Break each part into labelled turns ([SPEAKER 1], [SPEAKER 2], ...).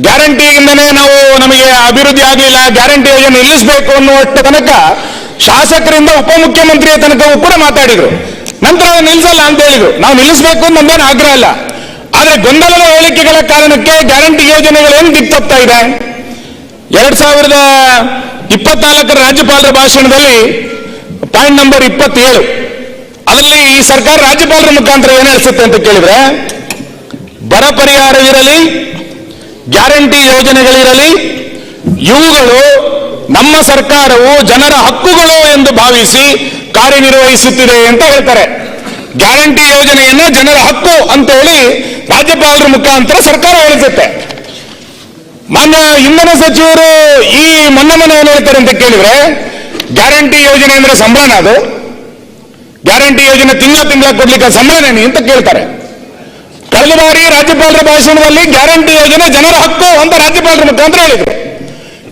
[SPEAKER 1] ಗ್ಯಾರಂಟಿಯಿಂದನೇ ನಾವು ನಮಗೆ ಅಭಿವೃದ್ಧಿ ಆಗಲಿಲ್ಲ. ಗ್ಯಾರಂಟಿ ಯೋಜನೆ ನಿಲ್ಲಿಸಬೇಕು ಅನ್ನುವಷ್ಟು ತನಕ ಶಾಸಕರಿಂದ ಉಪಮುಖ್ಯಮಂತ್ರಿಯ ತನಕ ಕೂಡ ಮಾತಾಡಿದ್ರು. ನಂತರ ನಿಲ್ಲಿಸಲ್ಲ ಅಂತ ಹೇಳಿದ್ರು. ನಾವು ನಿಲ್ಲಿಸಬೇಕು ಅಂತ ನಮ್ದೇನು ಆಗ್ರಹ ಇಲ್ಲ. ಆದ್ರೆ ಗೊಂದಲದ ಹೇಳಿಕೆಗಳ ಕಾರಣಕ್ಕೆ ಗ್ಯಾರಂಟಿ ಯೋಜನೆಗಳು ಏನು ದಿಕ್ಕು ತಪ್ತಾ ಇದೆ? ಎರಡ್ ಸಾವಿರದ ಇಪ್ಪತ್ನಾಲ್ಕರ ರಾಜ್ಯಪಾಲರ ಭಾಷಣದಲ್ಲಿ ಪಾಯಿಂಟ್ ನಂಬರ್ ಇಪ್ಪತ್ತೇಳು. ಅದರಲ್ಲಿ ಈ ಸರ್ಕಾರ ರಾಜ್ಯಪಾಲರ ಮುಖಾಂತರ ಏನ್ ಹೇಳಿಸುತ್ತೆ ಅಂತ ಕೇಳಿದ್ರೆ ಬರ ಪರಿಹಾರವಿರಲಿ ಗ್ಯಾರಂಟಿ ಯೋಜನೆಗಳಿರಲಿ, ಇವುಗಳು ನಮ್ಮ ಸರ್ಕಾರವು ಜನರ ಹಕ್ಕುಗಳು ಎಂದು ಭಾವಿಸಿ ಕಾರ್ಯನಿರ್ವಹಿಸುತ್ತಿದೆ ಅಂತ ಹೇಳ್ತಾರೆ. ಗ್ಯಾರಂಟಿ ಯೋಜನೆಯನ್ನ ಜನರ ಹಕ್ಕು ಅಂತ ಹೇಳಿ ರಾಜ್ಯಪಾಲರ ಮುಖಾಂತರ ಸರ್ಕಾರ ಹೇಳಿಸುತ್ತೆ. ಮಾನ್ಯ ಇಂಧನ ಸಚಿವರು ಈ ಮೊನ್ನೆ ಮೊನ್ನೆ ಏನು ಹೇಳ್ತಾರೆ ಅಂತ ಕೇಳಿದ್ರೆ, ಗ್ಯಾರಂಟಿ ಯೋಜನೆ ಅಂದ್ರೆ ಸಂಬಳನ ಅದು. ಗ್ಯಾರಂಟಿ ಯೋಜನೆ ತಿಂಗಳ ತಿಂಗಳ ಕೊಡ್ಲಿಕ್ಕೆ ಸಂಬಳನೇನಿ ಅಂತ ಕೇಳ್ತಾರೆ. ಕಳೆದ ಬಾರಿ ರಾಜ್ಯಪಾಲರ ಭಾಷಣದಲ್ಲಿ ಗ್ಯಾರಂಟಿ ಯೋಜನೆ ಜನರ ಹಕ್ಕು ಅಂತ ರಾಜ್ಯಪಾಲರ ಮುಖಾಂತರ ಹೇಳಿದ್ರು.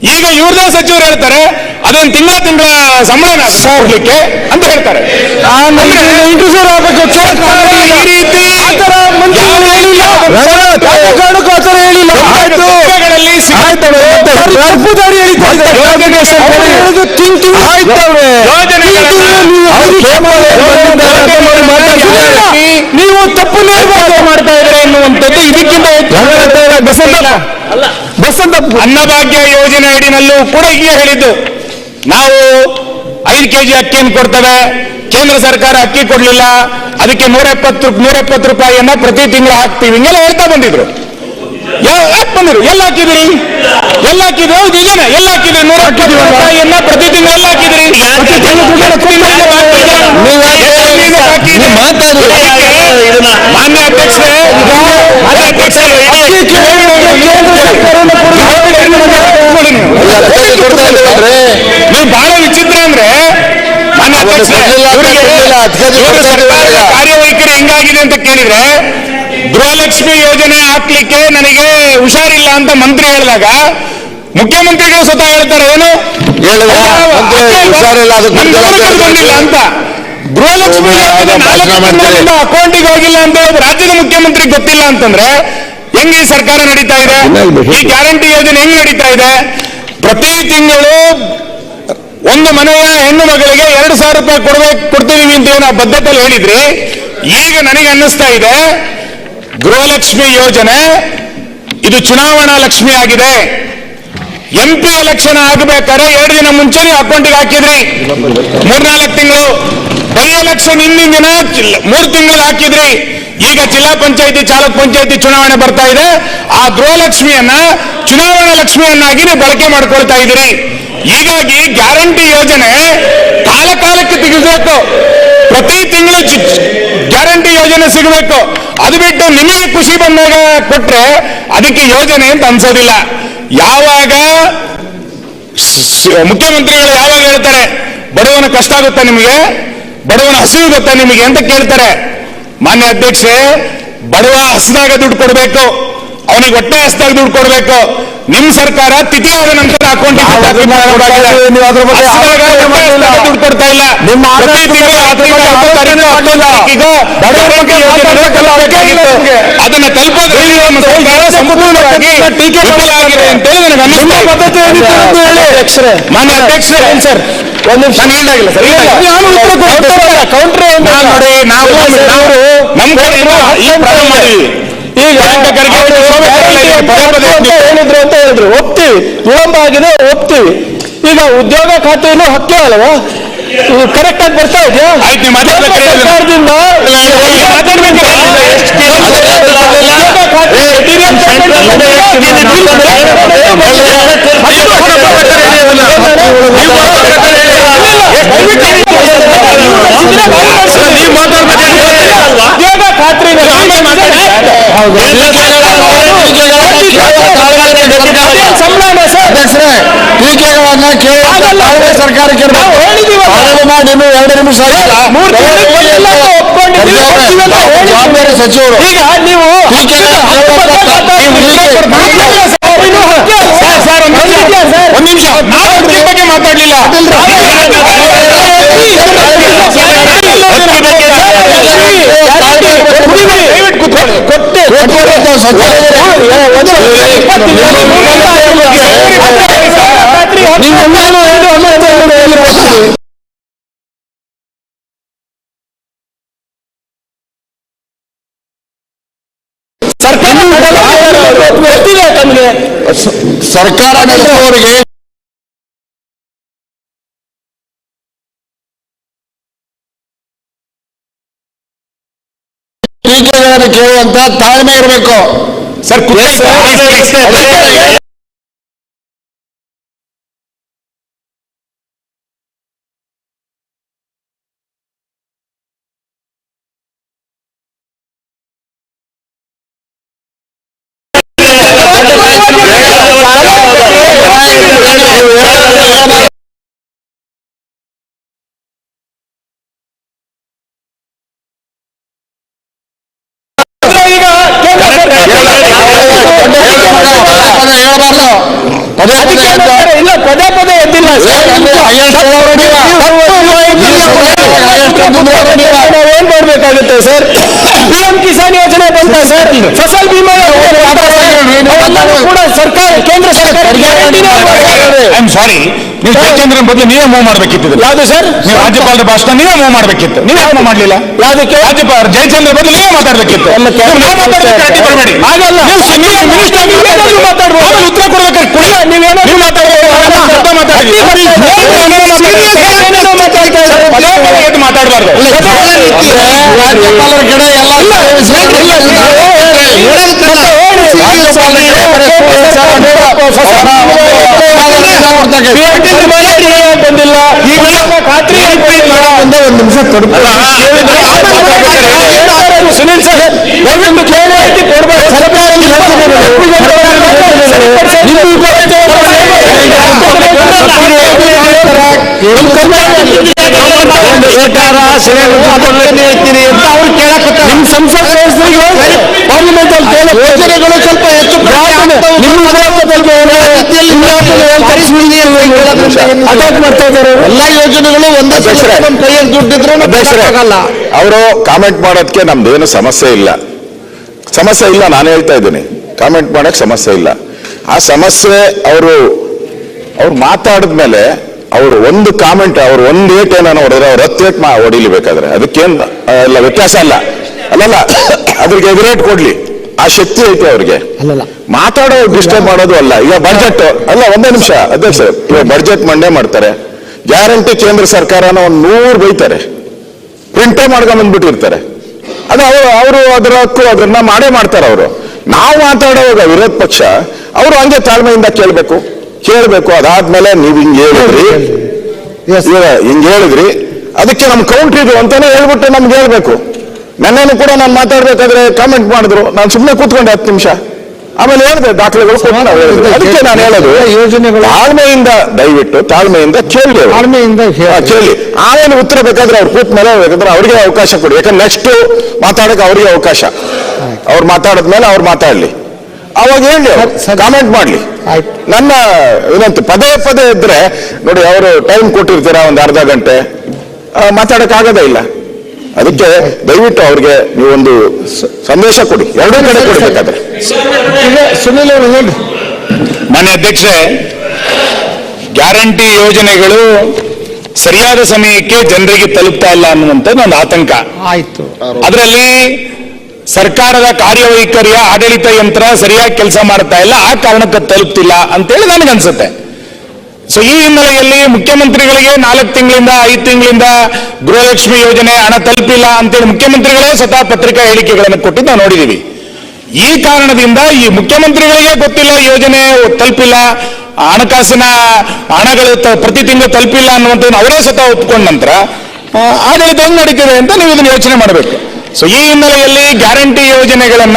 [SPEAKER 1] ಈಗ ಇವ್ರದೇ ಸಚಿವರು ಹೇಳ್ತಾರೆ ಅದೇನು ತಿಂಗಳ ತಿಂಗಳ ಸಂಬಳನ ಹೋಗ್ಲಿಕ್ಕೆ ಅಂತ ಹೇಳ್ತಾರೆ.
[SPEAKER 2] ಇಂಟ್ರೆಸ್ಟ್ ಆಗಬೇಕು
[SPEAKER 1] ಈ ರೀತಿ ಯಾವುದೇ
[SPEAKER 2] ಕಾರಣಕ್ಕೂ ಆ ಥರ ಹೇಳಿಲ್ಲ ಆಯ್ತು
[SPEAKER 1] ಸಭೆಗಳಲ್ಲಿ ಸಿಗ-
[SPEAKER 2] ತಪ್ಪುದಾರಿ ಹೇಳಿದ್ದಾರೆ
[SPEAKER 1] ಯೋಜನೆ ಸಂಬಳ-
[SPEAKER 2] ಹೇಳೋದು ತಿಂಗ್ ತಿಂಗ್ ಆಯ್ತವ್ರೆ ನೀವು ತಪ್ಪು ನಿರ್ವಾಹ
[SPEAKER 1] ಮಾಡ್ತಾ ಇದ್ದಾರೆ ಎನ್ನುವಂಥದ್ದು ಇದಕ್ಕಿಂತ ಅನ್ನಭಾಗ್ಯ ಯೋಜನೆ ಅಡಿನಲ್ಲೂ ಕೂಡ ಹೀಗೆ ಹೇಳಿದ್ದು. ನಾವು ಐದು ಕೆಜಿ ಅಕ್ಕಿಯನ್ನು ಕೊಡ್ತೇವೆ. ಕೇಂದ್ರ ಸರ್ಕಾರ ಅಕ್ಕಿ ಕೊಡ್ಲಿಲ್ಲ. ಅದಕ್ಕೆ ನೂರ ಎಪ್ಪತ್ತು ನೂರ ಎಪ್ಪತ್ತು ರೂಪಾಯಿಯನ್ನ ಪ್ರತಿ ತಿಂಗಳು ಹಾಕ್ತೀವಿ. ಹಿಂಗೆಲ್ಲ ಹೇಳ್ತಾ ಬಂದಿದ್ರು. ಯಾಕೆ ಯಾಕ್ ಬಂದಿರು ಎಲ್ಲ ಹಾಕಿದ್ರಿ? ಎಲ್ಲ ಹಾಕಿದ್ರು? ಹೌದು ಎಲ್ಲ ಹಾಕಿದ್ರಿ? ನೂರ ಎಪ್ಪತ್ತು ರೂಪಾಯಿಯನ್ನ ಪ್ರತಿ ತಿಂಗಳು ಎಲ್ಲ ಹಾಕಿದ್ರಿ? ಮಾನ್ಯ ಅಧ್ಯಕ್ಷರೇ ಮಾನ್ಯ ಅಧ್ಯಕ್ಷರೇ ನೀವು ಬಹಳ ವಿಚಿತ್ರ ಅಂದ್ರೆ ಮಾನ್ಯ ಅಧ್ಯಕ್ಷರೇ. ಕಾರ್ಯವೈಖರಿ ಹೆಂಗಾಗಿದೆ ಅಂತ ಕೇಳಿದ್ರೆ ಗೃಹಲಕ್ಷ್ಮಿ ಯೋಜನೆ ಹಾಕ್ಲಿಕ್ಕೆ ನನಗೆ ಹುಷಾರಿಲ್ಲ ಅಂತ ಮಂತ್ರಿ ಹೇಳಿದಾಗ ಮುಖ್ಯಮಂತ್ರಿಗಳು ಸ್ವತಃ ಹೇಳ್ತಾರೆ ಏನು
[SPEAKER 2] ಹುಷಾರಿಲ್ಲ,
[SPEAKER 1] ಅಂತ ಗೃಹಲಕ್ಷ್ಮಿ ಅಕೌಂಟಿಗೆ ಹೋಗಿಲ್ಲ ಅಂತ ರಾಜ್ಯದ ಮುಖ್ಯಮಂತ್ರಿ ಗೊತ್ತಿಲ್ಲ ಅಂತಂದ್ರೆ ಹೆಂಗ್ ಈ ಸರ್ಕಾರ ನಡೀತಾ ಇದೆ? ಈ ಗ್ಯಾರಂಟಿ ಯೋಜನೆ ಹೆಂಗ್ ನಡೀತಾ ಇದೆ? ಪ್ರತಿ ತಿಂಗಳು ಒಂದು ಮನೆಯ ಹೆಣ್ಣು ಮಗಳಿಗೆ ಎರಡು ಸಾವಿರ ರೂಪಾಯಿ ಕೊಡ್ಬೇಕು ಕೊಡ್ತೀವಿ ಅಂತ ನಾವು ಬದ್ಧತೆಯಲ್ಲಿ ಹೇಳಿದ್ರಿ. ಈಗ ನನಗೆ ಅನ್ನಿಸ್ತಾ ಇದೆ ಗೃಹಲಕ್ಷ್ಮಿ ಯೋಜನೆ ಇದು ಚುನಾವಣಾ ಲಕ್ಷ್ಮಿ ಆಗಿದೆ. ಎಂ ಪಿ ಎಲೆಕ್ಷನ್ ಆಗಬೇಕಾದ್ರೆ ಎರಡು ದಿನ ಮುಂಚೆ ನೀವು ಅಕೌಂಟಿಗೆ ಹಾಕಿದ್ರಿ. ಮೂರ್ನಾಲ್ಕು ತಿಂಗಳು. ಬೈ ಎಲೆಕ್ಷನ್ ಹಿಂದಿನ ಮೂರು ತಿಂಗಳು ಹಾಕಿದ್ರಿ. ಈಗ ಜಿಲ್ಲಾ ಪಂಚಾಯತಿ ಚಾಲಕ ಪಂಚಾಯತಿ ಚುನಾವಣೆ ಬರ್ತಾ ಇದೆ. ಆ ಗೃಹಲಕ್ಷ್ಮಿಯನ್ನ, ಚುನಾವಣಾ ಲಕ್ಷ್ಮಿಯನ್ನಾಗಿ ನೀವು ಬಳಕೆ ಮಾಡ್ಕೊಳ್ತಾ ಇದ್ದೀರಿ. ಹೀಗಾಗಿ ಗ್ಯಾರಂಟಿ ಯೋಜನೆ ಕಾಲ ಕಾಲಕ್ಕೆ ತೆಗಿಬೇಕು ಪ್ರತಿ ತಿಂಗಳು ಗ್ಯಾರಂಟಿ ಯೋಜನೆ ಸಿಗಬೇಕು. ಅದು ಬಿಟ್ಟು ನಿಮಗೆ ಖುಷಿ ಬಂದಾಗ ಕೊಟ್ರೆ ಅದಕ್ಕೆ ಯೋಜನೆ ಅಂತ ಅನ್ಸೋದಿಲ್ಲ. ಯಾವಾಗ ಮುಖ್ಯಮಂತ್ರಿಗಳು ಯಾವಾಗ ಹೇಳ್ತಾರೆ, ಬಡವನ ಕಷ್ಟ ಆಗುತ್ತೆ ನಿಮಗೆ? ಬಡವನ ಹಸಿವು ಗೊತ್ತಾ ನಿಮಗೆ ಅಂತ ಕೇಳ್ತಾರೆ. ಮಾನ್ಯ ಅಧ್ಯಕ್ಷೆ ಬಡವ ಹಸಿದಾಗ ದುಡ್ಡು ಕೊಡಬೇಕು. ಅವನಿಗೆ ಹೊಟ್ಟೆ ಹಸ್ತಾಗಿ ದುಡ್ಡು ಕೊಡಬೇಕು. ನಿಮ್ ಸರ್ಕಾರ ತಿಥಿ ಆದ ನಂತರ ಅಕೌಂಟ್. ದುಡ್ಡು ಕೊಡ್ತಾ ಇಲ್ಲ.
[SPEAKER 2] ನಿಮ್ಮ.
[SPEAKER 1] ಅದನ್ನ ತಲುಪೋದ್ರಲ್ಲಿ ನಮ್ಮ ಸರ್ಕಾರ ಸಂಪೂರ್ಣವಾಗಿ
[SPEAKER 2] ಟೀಕೆ
[SPEAKER 1] ಅಂತೇಳಿ ನನಗೆ ಮಾನ್ಯ ಅಧ್ಯಕ್ಷರೇ ಸರ್
[SPEAKER 2] ಒಂದ್ ನಿಮಿಷ.
[SPEAKER 1] ಹೇಳಾಗಿಲ್ಲ ಸರ್
[SPEAKER 2] ಕೌಂಟ್ರ್
[SPEAKER 1] ನೋಡಿ ನಾವು ನಮ್ಮ ಈ ಮಾಡಿದ್ವಿ.
[SPEAKER 2] ಹೇಳಿದ್ರು ಅಂತ ಹೇಳಿದ್ರು. ಒಪ್ತೀವಿ. ವಿಳಂಬ ಆಗಿದೆ ಒಪ್ತೀವಿ. ಈಗ ಉದ್ಯೋಗ ಖಾತೆಯನ್ನು ಹಕ್ಕೇ ಅಲ್ವಾ? ಕರೆಕ್ಟ್ ಆಗಿ ಬರ್ತಾ ಇದೆಯಾ? ಸರ್ಕಾರದಿಂದ
[SPEAKER 1] ಮಾತಾಡ್ಬೇಕು.
[SPEAKER 2] ಉದ್ಯೋಗ ಖಾತೆ ಉದ್ಯೋಗ ಖಾತ್ರಿ ಸಂಬಳ ಸರ್
[SPEAKER 3] ಅಧ್ಯಕ್ಷರೇ ಟೀಕೆಗಳನ್ನ ಕೇಳಿ ಸರ್ಕಾರಕ್ಕೆ ಮಾಡಿ ಎರಡು ನಿಮಿಷ. ಜವಾಬ್ದಾರಿ ಸಚಿವರು
[SPEAKER 2] ಈಗ ನೀವು
[SPEAKER 3] ಟೀಕೆಗಳ
[SPEAKER 2] ಹತ್ತು
[SPEAKER 1] ನಿಮಿಷ ಬಗ್ಗೆ
[SPEAKER 3] ನೀವು ಸರ್ಕಾರ ಸರ್ಕಾರ ನಡೆಸುವವರಿಗೆ ಕೇಳುವಂತ ತಾಳ್ಮೆ ಇರಬೇಕು.
[SPEAKER 1] ಸರ್
[SPEAKER 2] ಈಗ ಕೇಂದ್ರ
[SPEAKER 3] ಪದೇ ಹೇಳ್ಬಾರ್ದು ಪದೇ ಪದೇ
[SPEAKER 2] ಅದಕ್ಕೆ
[SPEAKER 3] ಎದ್ದು-
[SPEAKER 2] ಹೇಳ್ತಾರೆ, ಇಲ್ಲ ಪದೇ ಪದೇ ಎದ್ದಿಲ್ಲ
[SPEAKER 3] ಏ, ಅಲ್ಲಿ highest ಹೇಳೋರು ನೀವು.
[SPEAKER 2] ನಾವೇನ್ ಮಾಡ್ಬೇಕಾಗುತ್ತೆ ಸರ್ ಪಿಎಂ ಕಿಸಾನ್ ಯೋಜನೆ ಬಂತ ಸರ್ ಫಸಲ್ ಬಿಮಾ ಯೋಜನೆ ಬಂತ ಸರ್? ಅವೆಲ್ಲವೂ ಕೂಡ ಸರ್ಕಾರ ಕೇಂದ್ರ ಸರ್ಕಾರ ಗ್ಯಾರಂಟಿನೇ ಮಾಡ್ತಾರೆ.
[SPEAKER 1] ಐ ಆಮ್ ಸಾರಿ ನೀವು ಜಯಚಂದ್ರನ್ ಬದಲು ನೀವೇ ಮೂವ್ ಮಾಡ್ಬೇಕಿತ್ತು.
[SPEAKER 2] ಯಾವ್ದು ಸರ್
[SPEAKER 1] ನೀವು ರಾಜ್ಯಪಾಲರ ಭಾಷಣ ನೀವೇ ಮೂವ್ ಮಾಡ್ಬೇಕಿತ್ತು ನೀವೇ ಮೂವ್ ಮಾಡ್ಲಿಲ್ಲ
[SPEAKER 2] ಯಾವ್ದಕ್ಕೆ
[SPEAKER 1] ರಾಜ್ಯಪಾಲ ಜಯಚಂದ್ರ ಬದಲು ನೀವೇ ಮಾತಾಡ್ಬೇಕಿತ್ತು.
[SPEAKER 2] ಹಾಗಲ್ಲ. ಮಾತಾಡ್ಬೋದು.
[SPEAKER 1] ಉತ್ತರ ಕೊಡ್ಬೇಕಾದ್ರೆ ಕೊಡಿ.
[SPEAKER 2] ನೀವೇನಾದ್ರೂ
[SPEAKER 1] ನೀವು ಮಾತಾಡಬೇಕು ಮಾತಾಡಬಾರ್ದು
[SPEAKER 3] ರಾಜ್ಯಪಾಲರ ಗಿಡ ಎಲ್ಲ
[SPEAKER 2] ಬಂದಿಲ್ಲ ಈಗ ಖಾತ್ರಿ
[SPEAKER 3] ಒಂದು ನಿಮಿಷ ತಡುಪ
[SPEAKER 2] ಸುನಿಲ್ ಸರ್ ದಯವಿಟ್ಟು ಕೇಳಿ ಕೊಡ್ಬೇಕು ಸರ್ಕಾರ ಹೇಳ್ತೀರಿ ಅಂತ ಅವ್ರು ಕೇಳಕ್ಕೆ ನಿಮ್ ಸಂಸತ್ ಪಾರ್ಲಿಮೆಂಟ್ ಅಲ್ಲಿ ಕೇಳೋ ಯೋಜನೆಗಳು ಸ್ವಲ್ಪ ಹೆಚ್ಚು ನಿಮ್ಮ ಅಟ್ಯಾಕ್ ಮಾಡ್ತಾ ಇದ್ದಾರೆ
[SPEAKER 3] ಎಲ್ಲ ಯೋಜನೆಗಳು ಒಂದೇ ನಮ್ಮ ಕೈಯಲ್ಲಿ ದುಡ್ಡಿದ್ರು ಆಗಲ್ಲ
[SPEAKER 4] ಅವರು ಕಾಮೆಂಟ್ ಮಾಡೋದಕ್ಕೆ ನಮ್ದೇನು ಸಮಸ್ಯೆ ಇಲ್ಲ. ಸಮಸ್ಯೆ ಇಲ್ಲ ನಾನು ಹೇಳ್ತಾ ಇದ್ದೀನಿ. ಕಾಮೆಂಟ್ ಮಾಡಕ್ ಸಮಸ್ಯೆ ಇಲ್ಲ. ಆ ಸಮಸ್ಯೆ ಅವರು ಅವ್ರು ಮಾತಾಡಿದ್ಮೇಲೆ ಅವ್ರು ಒಂದು ಕಾಮೆಂಟ್ ಅವ್ರು ಒಂದು ಏಟ್ ಏನೋ ಹೊಡೆದ್ರೆ ಅವ್ರು ಹತ್ತು ಏಟ್ ಮಾ ಹೊಡಿಲಿ ಬೇಕಾದ್ರೆ ಅದಕ್ಕೇನ್ ಎಲ್ಲ ಇಲ್ಲ ವ್ಯತ್ಯಾಸ ಅಲ್ಲ. ಅಲ್ಲಲ್ಲ ಅದ್ರಿಗೆ ಎದುರೇಟ್ ಕೊಡ್ಲಿ. ಆ ಶಕ್ತಿ ಐತೆ ಅವ್ರಿಗೆ. ಮಾತಾಡೋ ಡಿಸ್ಟರ್ಬ್ ಮಾಡೋದು ಅಲ್ಲ. ಈಗ ಬಜೆಟ್ ಅಲ್ಲ ಒಂದೇ ನಿಮಿಷ ಅಧ್ಯಕ್ಷ ಇವಾಗ ಬಡ್ಜೆಟ್ ಮಂಡೆ ಮಾಡ್ತಾರೆ. ಗ್ಯಾರಂಟಿ ಕೇಂದ್ರ ಸರ್ಕಾರನ ಒಂದ್ ನೂರು ಬೈತಾರೆ. ಪ್ರಿಂಟೇ ಮಾಡ್ಕೊಂಡ್ ಬಂದ್ಬಿಟ್ಟಿರ್ತಾರೆ. ಅದು ಅವರು ಅವರು ಅದರ ಹಕ್ಕು ಅದನ್ನ ಮಾಡೇ ಮಾಡ್ತಾರೆ ಅವರು. ನಾವು ಮಾತಾಡುವಾಗ ವಿರೋಧ ಪಕ್ಷ ಅವರು ಹಂಗೆ ತಾಳ್ಮೆಯಿಂದ ಕೇಳಬೇಕು. ಕೇಳಬೇಕು ಅದಾದ್ಮೇಲೆ ನೀವು ಹಿಂಗೆ ಹೇಳಿದ್ರಿ. ಹಿಂಗೆ ಹಿಂಗ್ ಹೇಳಿದ್ರಿ. ಅದಕ್ಕೆ ನಮ್ ಕೌಂಟ್ರಿ ಇದು ಅಂತಾನೆ ಹೇಳ್ಬಿಟ್ಟು ನಮ್ಗೆ ಹೇಳ್ಬೇಕು. ನನ್ನೇನು ಕೂಡ ನಾನು ಮಾತಾಡ್ಬೇಕಾದ್ರೆ ಕಾಮೆಂಟ್ ಮಾಡಿದ್ರು. ನಾನು ಸುಮ್ಮನೆ ಕೂತ್ಕೊಂಡೆ ಹತ್ತು ನಿಮಿಷ. ಆಮೇಲೆ ಹೇಳಿದೆ ದಾಖಲೆಗಳು ಅದಕ್ಕೆ ನಾನು ಹೇಳೋದು
[SPEAKER 3] ಯೋಜನೆಗಳು-
[SPEAKER 4] ತಾಳ್ಮೆಯಿಂದ ದಯವಿಟ್ಟು ತಾಳ್ಮೆಯಿಂದ ಕೇಳಿ.
[SPEAKER 3] ತಾಳ್ಮೆಯಿಂದ
[SPEAKER 4] ಕೇಳಿ. ಆಮೇಲೆ ಉತ್ತರ ಬೇಕಾದ್ರೆ ಅವ್ರು ಕೂತ್ ಮೇಲೆ ಬೇಕಾದ್ರೆ ಅವ್ರಿಗೆ ಅವಕಾಶ ಕೊಡಿ. ಯಾಕಂದ್ರೆ ನೆಕ್ಸ್ಟ್ ಮಾತಾಡಕ್ಕೆ ಅವ್ರಿಗೆ ಅವಕಾಶ. ಅವ್ರು ಮಾತಾಡಿದ್ಮೇಲೆ ಅವ್ರು ಮಾತಾಡ್ಲಿ. ಅವಾಗ ಹೇಳಿ ಕಾಮೆಂಟ್ ಮಾಡ್ಲಿ.
[SPEAKER 3] ಆಯ್ತು.
[SPEAKER 4] ನನ್ನ ಏನಂತ ಪದೇ ಪದೇ ಇದ್ರೆ ನೋಡಿ ಅವರು ಟೈಮ್ ಕೊಟ್ಟಿರ್ತೀರಾ ಒಂದು ಅರ್ಧ ಗಂಟೆ ಆ, ಮಾತಾಡಕ್ ಆಗೋದೇ ಇಲ್ಲ. ಅದಕ್ಕೆ ದಯವಿಟ್ಟು ಅವ್ರಿಗೆ ನೀವೊಂದು ಸಂದೇಶ ಕೊಡಿ. ಎರಡೂ ಕಡೆ ಕೊಡಬೇಕಾದ್ರೆ.
[SPEAKER 3] ಸುನಿಲ್ ಅವರು ಹೇಳಿ.
[SPEAKER 1] ಮಾನ್ಯ ಅಧ್ಯಕ್ಷೆ ಗ್ಯಾರಂಟಿ ಯೋಜನೆಗಳು ಸರಿಯಾದ ಸಮಯಕ್ಕೆ ಜನರಿಗೆ ತಲುಪ್ತಾ ಇಲ್ಲ ಅನ್ನುವಂಥದ್ದು ಒಂದು ಆತಂಕ.
[SPEAKER 3] ಆಯ್ತು.
[SPEAKER 1] ಅದರಲ್ಲಿ ಸರ್ಕಾರದ ಕಾರ್ಯವೈಖರಿಯ ಆಡಳಿತ ಯಂತ್ರ ಸರಿಯಾಗಿ ಕೆಲಸ ಮಾಡ್ತಾ ಇಲ್ಲ, ಆ ಕಾರಣಕ್ಕೆ ತಲುಪ್ತಿಲ್ಲ ಅಂತೇಳಿ ನನಗನ್ಸುತ್ತೆ ಸೊ ಈ ಹಿನ್ನೆಲೆಯಲ್ಲಿ ಮುಖ್ಯಮಂತ್ರಿಗಳಿಗೆ ನಾಲ್ಕು ತಿಂಗಳಿಂದ, ಐದು ತಿಂಗಳಿಂದ ಗೃಹಲಕ್ಷ್ಮಿ ಯೋಜನೆ ಹಣ ತಲುಪಿಲ್ಲ ಅಂತೇಳಿ ಮುಖ್ಯಮಂತ್ರಿಗಳೇ ಸ್ವತಃ ಪತ್ರಿಕಾ ಹೇಳಿಕೆಗಳನ್ನು ಕೊಟ್ಟಿದ್ದು ನಾವು ನೋಡಿದ್ದೀವಿ. ಈ ಕಾರಣದಿಂದ ಈ ಮುಖ್ಯಮಂತ್ರಿಗಳಿಗೆ ಗೊತ್ತಿಲ್ಲ, ಯೋಜನೆ ತಲುಪಿಲ್ಲ, ಹಣಕಾಸಿನ ಹಣಗಳು ಪ್ರತಿ ತಿಂಗಳು ತಲುಪಿಲ್ಲ ಅನ್ನುವಂಥದ್ದು ಅವರೇ ಸ್ವತಃ ಒಪ್ಕೊಂಡ ನಂತರ ಆಡಳಿತ ಹೆಂಗ್ ನಡೀತಿದೆ ಅಂತ ನೀವು ಇದನ್ನು ಯೋಚನೆ ಮಾಡಬೇಕು. ಸೊ ಈ ಹಿನ್ನೆಲೆಯಲ್ಲಿ ಗ್ಯಾರಂಟಿ ಯೋಜನೆಗಳನ್ನ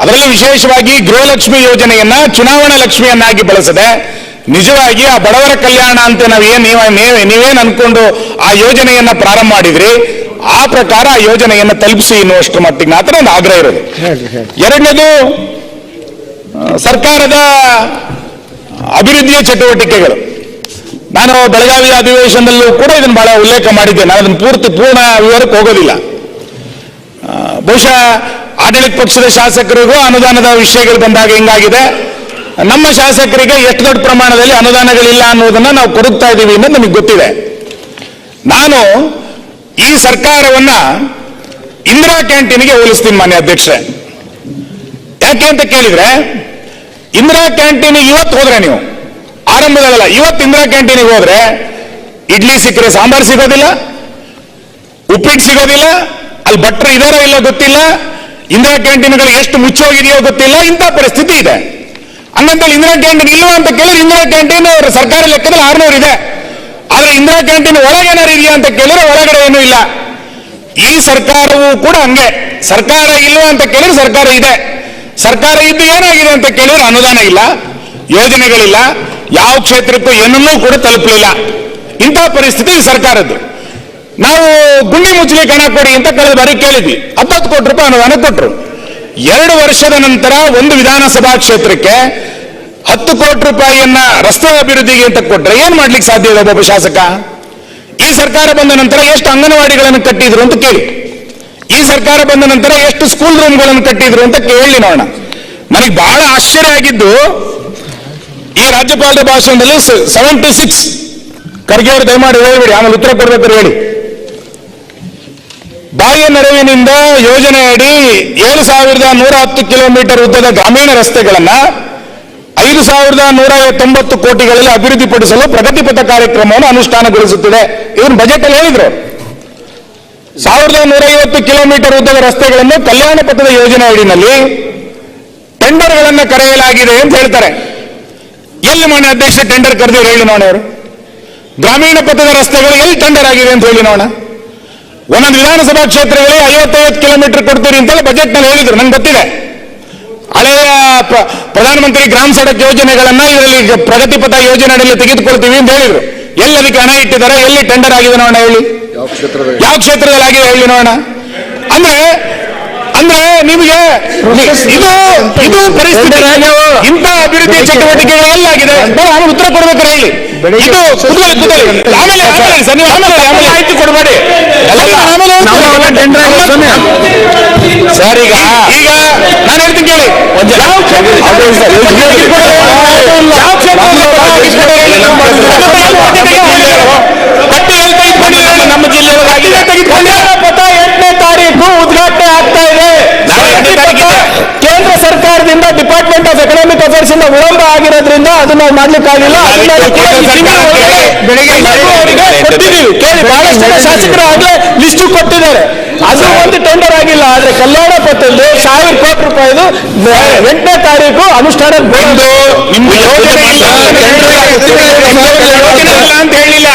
[SPEAKER 1] ಅದರಲ್ಲಿ ವಿಶೇಷವಾಗಿ ಗೃಹಲಕ್ಷ್ಮಿ ಯೋಜನೆಯನ್ನ ಚುನಾವಣಾ ಲಕ್ಷ್ಮಿಯನ್ನಾಗಿ ಬಳಸದೆ ನಿಜವಾಗಿ ಆ ಬಡವರ ಕಲ್ಯಾಣ ಅಂತ ನಾವು ಏನ್ ನೀವ ನೀವೇ- ನೀವೇನ್ ಅನ್ಕೊಂಡು ಆ ಯೋಜನೆಯನ್ನ ಪ್ರಾರಂಭ ಮಾಡಿದ್ರಿ ಆ ಪ್ರಕಾರ ಆ ಯೋಜನೆಯನ್ನ ತಲುಪಿಸಿ ಎನ್ನುವಷ್ಟರ ಮಟ್ಟಿಗೆ ಮಾತ್ರ ಒಂದು ಆಗ್ರಹ ಇರೋದು. ಎರಡನೇದು ಸರ್ಕಾರದ ಅಭಿವೃದ್ಧಿಯ ಚಟುವಟಿಕೆಗಳು. ನಾನು ಬೆಳಗಾವಿ ಅಧಿವೇಶನದಲ್ಲೂ ಕೂಡ ಇದನ್ನು ಬಹಳ ಉಲ್ಲೇಖ ಮಾಡಿದ್ದೆ. ನಾನು ಅದನ್ನು ಪೂರ್ತಿ ಪೂರ್ಣ ವಿವರಕ್ಕೆ ಹೋಗೋದಿಲ್ಲ. ಬಹುಶಃ ಆಡಳಿತ ಪಕ್ಷದ ಶಾಸಕರಿಗೂ ಅನುದಾನದ ವಿಷಯಗಳು ಬಂದಾಗ ಹಿಂಗಾಗಿದೆ. ನಮ್ಮ ಶಾಸಕರಿಗೆ ಎಷ್ಟು ದೊಡ್ಡ ಪ್ರಮಾಣದಲ್ಲಿ ಅನುದಾನಗಳಿಲ್ಲ ಅನ್ನೋದನ್ನ ನಾವು ಕೊಡುತ್ತಾ ಇದ್ದೀವಿ ಅನ್ನೋದು ನಮಗೆ ಗೊತ್ತಿದೆ. ನಾನು ಈ ಸರ್ಕಾರವನ್ನ ಇಂದಿರಾ ಕ್ಯಾಂಟೀನ್ಗೆ ಹೋಲಿಸ್ತೀನಿ ಮಾನ್ಯ ಅಧ್ಯಕ್ಷರೇ. ಯಾಕೆ ಅಂತ ಕೇಳಿದ್ರೆ, ಇಂದಿರಾ ಕ್ಯಾಂಟೀನಿಗೆ ಇವತ್ತು ಹೋದ್ರೆ ನೀವು, ಆರಂಭದಲ್ಲ, ಇವತ್ತು ಇಂದಿರಾ ಕ್ಯಾಂಟೀನಿಗೆ ಹೋದ್ರೆ, ಇಡ್ಲಿ ಸಿಕ್ಕರೆ ಸಾಂಬಾರ್ ಸಿಗೋದಿಲ್ಲ, ಉಪ್ಪಿಟ್ಟು ಸಿಗೋದಿಲ್ಲ ಅಲ್ಲಿ ಭಟ್ರು ಇದಾರೋ ಇಲ್ಲ ಗೊತ್ತಿಲ್ಲ. ಇಂದಿರಾ ಕ್ಯಾಂಟೀನ್ಗಳು ಎಷ್ಟು ಮುಚ್ಚೋಗಿದೆಯೋ ಗೊತ್ತಿಲ್ಲ. ಇಂಥ ಪರಿಸ್ಥಿತಿ ಇದೆ. ಹಂಗಂತೇಳಿ ಇಂದಿರಾ ಕ್ಯಾಂಟೀನ್ ಇಲ್ವಾ ಅಂತ ಕೇಳಿದ್ರೆ ಇಂದಿರಾ ಕ್ಯಾಂಟೀನ್ ಸರ್ಕಾರ ಲೆಕ್ಕದಲ್ಲಿ ಆರ್ನೂರು ಇದೆ. ಆದ್ರೆ ಇಂದಿರಾ ಕ್ಯಾಂಟೀನ್ ಒಳಗೆ ಏನಾರು ಇದೆಯಾ ಅಂತ ಕೇಳಿದ್ರೆ ಒಳಗಡೆ ಏನೂ ಇಲ್ಲ. ಈ ಸರ್ಕಾರವೂ ಕೂಡ ಹಂಗೆ. ಸರ್ಕಾರ ಇಲ್ವಾ ಅಂತ ಕೇಳಿದ್ರೆ ಸರ್ಕಾರ ಇದೆ. ಸರ್ಕಾರ ಇದ್ದು ಏನಾಗಿದೆ ಅಂತ ಕೇಳಿದ್ರೆ ಅನುದಾನ ಇಲ್ಲ, ಯೋಜನೆಗಳಿಲ್ಲ, ಯಾವ ಕ್ಷೇತ್ರಕ್ಕೂ ಏನನ್ನೂ ಕೂಡ ತಲುಪಲಿಲ್ಲ. ಇಂಥ ಪರಿಸ್ಥಿತಿ ಸರ್ಕಾರದ್ದು. ನಾವು ಗುಂಡಿ ಮುಚ್ಚಲಿ ಹಣ ಕೊಡಿ ಅಂತ ಕಳೆದ ಬಾರಿ ಕೇಳಿದ್ವಿ. ಹತ್ತತ್ತು ಕೋಟಿ ರೂಪಾಯಿ ಅನುದಾನ ಕೊಟ್ಟರು ಎರಡು ವರ್ಷದ ನಂತರ ಒಂದು ವಿಧಾನಸಭಾ ಕ್ಷೇತ್ರಕ್ಕೆ ಹತ್ತು ಕೋಟಿ ರೂಪಾಯಿಯನ್ನ ರಸ್ತೆ ಅಭಿವೃದ್ಧಿಗೆ ಅಂತ ಕೊಟ್ರೆ ಏನ್ ಮಾಡ್ಲಿಕ್ಕೆ ಸಾಧ್ಯ ಇದೆ ಒಬ್ಬ ಶಾಸಕ? ಈ ಸರ್ಕಾರ ಬಂದ ನಂತರ ಎಷ್ಟು ಅಂಗನವಾಡಿಗಳನ್ನು ಕಟ್ಟಿದ್ರು ಅಂತ ಕೇಳಿ. ಈ ಸರ್ಕಾರ ಬಂದ ನಂತರ ಎಷ್ಟು ಸ್ಕೂಲ್ ರೂಮ್ಗಳನ್ನು ಕಟ್ಟಿದ್ರು ಅಂತ ಕೇಳಿ ನೋಡೋಣ. ನನಗೆ ಬಹಳ ಆಶ್ಚರ್ಯ ಆಗಿದ್ದು, ಈ ರಾಜ್ಯಪಾಲರ ಭಾಷಣದಲ್ಲಿ ಸೆವೆಂಟಿ ಸಿಕ್ಸ್ ಖರ್ಗೆ ಅವರು ದಯಮಾಡಿ ಹೇಳ್ಬಿಡಿ, ಆಮೇಲೆ ಉತ್ತರ ಕೊಡ್ಬೇಕಾದ್ರೆ ಹೇಳಿ. ಬಾಹ್ಯ ನೆರವಿನಿಂದ ಯೋಜನೆ ಅಡಿ ಏಳು ಸಾವಿರದ ನೂರ ಹತ್ತು ಕಿಲೋಮೀಟರ್ ಉದ್ದದ ಗ್ರಾಮೀಣ ರಸ್ತೆಗಳನ್ನು ಐದು ಸಾವಿರದ ನೂರ ತೊಂಬತ್ತು ಕೋಟಿಗಳಲ್ಲಿ ಅಭಿವೃದ್ಧಿಪಡಿಸಲು ಪ್ರಗತಿಪಥ ಕಾರ್ಯಕ್ರಮವನ್ನು ಅನುಷ್ಠಾನಗೊಳಿಸುತ್ತಿದೆ. ಇವರು ಬಜೆಟ್ ಅಲ್ಲಿ ಹೇಳಿದ್ರು. ಸಾವಿರದ ನೂರ ಐವತ್ತು ಕಿಲೋಮೀಟರ್ ಉದ್ದದ ರಸ್ತೆಗಳನ್ನು ಕಲ್ಯಾಣ ಪಥದ ಯೋಜನೆ ಅಡಿನಲ್ಲಿ ಟೆಂಡರ್ಗಳನ್ನು ಕರೆಯಲಾಗಿದೆ ಅಂತ ಹೇಳ್ತಾರೆ. ಎಲ್ಲಿ ಮಾಡ ಅಧ್ಯಕ್ಷ ಟೆಂಡರ್ ಕರೆದಿರು ಹೇಳಿ ನೋಡೋರು? ಗ್ರಾಮೀಣ ಪಥದ ರಸ್ತೆಗಳು ಎಲ್ಲಿ ಟೆಂಡರ್ ಆಗಿದೆ ಅಂತ ಹೇಳಿ ನೋಡ ಒಂದೊಂದು ವಿಧಾನಸಭಾ ಕ್ಷೇತ್ರಗಳಿಗೆ ಐವತ್ತೈವತ್ತು ಕಿಲೋಮೀಟರ್ ಕೊಡ್ತೀರಿ ಅಂತೆಲ್ಲ ಬಜೆಟ್ನಲ್ಲಿ ಹೇಳಿದ್ರು ನಂಗೆ ಗೊತ್ತಿದೆ. ಹಳೆಯ ಪ್ರ- ಪ್ರಧಾನಮಂತ್ರಿ ಗ್ರಾಮ ಸಡಕ್ ಯೋಜನೆಗಳನ್ನ ಇದರಲ್ಲಿ ಪ್ರಗತಿಪಥ ಯೋಜನೆ ಅಡಿಯಲ್ಲಿ ತೆಗೆದುಕೊಳ್ತೀವಿ ಅಂತ ಹೇಳಿದ್ರು. ಎಲ್ಲಿ ಅದಕ್ಕೆ ಹಣ ಇಟ್ಟಿದ್ದಾರೆ ಎಲ್ಲಿ ಟೆಂಡರ್ ಆಗಿದೆ ನೋಡೋಣ ಹೇಳಿ.
[SPEAKER 3] ಯಾವ ಕ್ಷೇತ್ರದಲ್ಲಿ?
[SPEAKER 1] ಆಗಿದೆ ಹೇಳಿ ನೋಡೋಣ. ಅಂದ್ರೆ ಅಂದ್ರೆ ನಿಮಗೆ ಇದು ಇದು ಪರಿಸ್ಥಿತಿ ಇಂಥ ಅಭಿವೃದ್ಧಿ ಚಟುವಟಿಕೆಗಳು ಎಲ್ಲಾಗಿದೆ ನಾನು ಉತ್ತರ ಕೊಡ್ಬೇಕಾರೆ ಹೇಳಿ. ಇದು ಆಮೇಲೆ ಆಮೇಲೆ ಸರ್ ನೀವು ಆಮೇಲೆ ಆಮೇಲೆ ಮಾಹಿತಿ ಕೊಡಬೇಡಿ ಎಲ್ಲ ಆಮೇಲೆ ಸರ್ ಈಗ ಈಗ ನಾನು ಹೇಳ್ತೀನಿ ಕೇಳಿ. ಒಂದು ಯಾವ ಪಟ್ಟಿ ತೆಗೆದುಕೊಂಡಿದ್ದಾರೆ ನಮ್ಮ ಜಿಲ್ಲೆಯೊಳಗೆ ಆಗಿದೆ. ತೆಗೆದುಕೊಂಡಿದ್ದಾರೆ.
[SPEAKER 2] ಪಥ ಎಂಟನೇ ತಾರೀಕು ಉದ್ಘಾಟನೆ ಆಗ್ತಾ ಇದೆ. ಕೇಂದ್ರ ಸರ್ಕಾರದಿಂದ ಡಿಪಾರ್ಟ್ಮೆಂಟ್ ಆಫ್ ಎಕನಾಮಿಕ್ ಅಫೇರ್ಸ್ ಇಂದ ವಿಳಂಬ ಅದನ್ನ ಮಾಡ್ಲಿಕ್ಕಾಗಿಲ್ಲ ಈ ತಿಂಗಳ
[SPEAKER 1] ಬೆಳಿಗ್ಗೆ
[SPEAKER 2] ಶಾಸಕರು ಆಗ್ಲೇ ಲಿಸ್ಟು ಕೊಟ್ಟಿದ್ದಾರೆ. ಅದು ಒಂದು ಟೆಂಡರ್ ಆಗಿಲ್ಲ ಆದ್ರೆ ಕಲ್ಯಾಣ ಪಥದಲ್ಲಿ ಸಾವಿರ ಕೋಟಿ ರೂಪಾಯಿದು ಎಂಟನೇ ತಾರೀಕು ಅನುಷ್ಠಾನ
[SPEAKER 1] ಅಂತ ಹೇಳಿಲ್ಲ.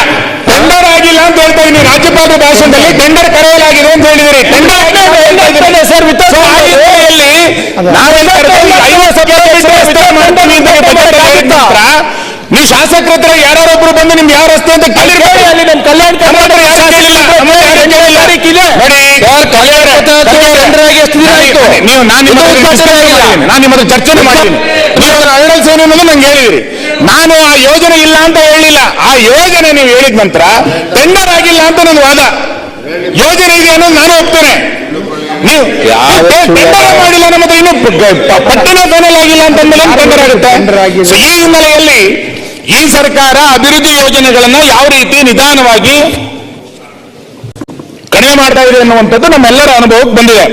[SPEAKER 1] ಟೆಂಡರ್ ಆಗಿಲ್ಲ ಅಂತ ಹೇಳ್ತಾ ಇದ್ದೀನಿ. ರಾಜ್ಯಪಾಲರ ಭಾಷಣದಲ್ಲಿ ಟೆಂಡರ್ ಕರೆಯಲಾಗಿದೆ ಅಂತ ಹೇಳಿದಿರಿ ಟೆಂಡರ್
[SPEAKER 2] ಸರ್
[SPEAKER 1] ನೀವು ಶಾಸಕರ ಹತ್ರ ಯಾರೊಬ್ರು ಬಂದು ನಿಮ್ಗೆ ಯಾವ ರಸ್ತೆ ಅಂತ ಕೇಳಿರ್ಬೇಕು
[SPEAKER 2] ಅಲ್ಲಿ ನಮ್ಮ ಕಲ್ಯಾಣ
[SPEAKER 1] ನಮ್ಮ ಹತ್ರ ಯಾರು ಕೇಳಿಲ್ಲ ನಮ್ಮ ಹತ್ರ ಯಾರು ಕೇಳಿಲ್ಲ ನೋಡಿ ನೋಡಿ, ನೀವು ನಾನು ಚರ್ಚೆ ಮಾಡಿದ್ದೀನಿ. ಮಾಡಿದ್ದೀನಿ. ನೀವು ಅನ್ನೋದು ನಂಗೆ ಹೇಳಿದಿರಿ. ನಾನು ಆ ಯೋಜನೆ ಇಲ್ಲ ಅಂತ ಹೇಳಿಲ್ಲ. ಆ ಯೋಜನೆ ನೀವು ಹೇಳಿದ ನಂತರ ಟೆಂಡರ್ ಆಗಿಲ್ಲ ಅಂತ ನನ್ನ ವಾದ. ಯೋಜನೆ ಇದೆ ಅನ್ನೋದು ನಾನು ಒಪ್ತೇನೆ. ನೀವು ಟೆಂಡರ್ ಮಾಡಿಲ್ಲ ನಮ್ಮ ಇನ್ನು ಪಟ್ಟಣ ಫೈನಲ್ ಆಗಿಲ್ಲ ಅಂತಂದ್ರೆ ಟೆಂಡರ್ ಆಗುತ್ತೆ? ಈ ಹಿನ್ನೆಲೆಯಲ್ಲಿ ಈ ಸರ್ಕಾರ ಅಭಿವೃದ್ಧಿ ಯೋಜನೆಗಳನ್ನ ಯಾವ ರೀತಿ ನಿಧಾನವಾಗಿ ಕಡಿಮೆ ಮಾಡ್ತಾ ಇದೆ ಅನ್ನುವಂಥದ್ದು ನಮ್ಮೆಲ್ಲರ ಅನುಭವಕ್ಕೆ ಬಂದಿದೆ.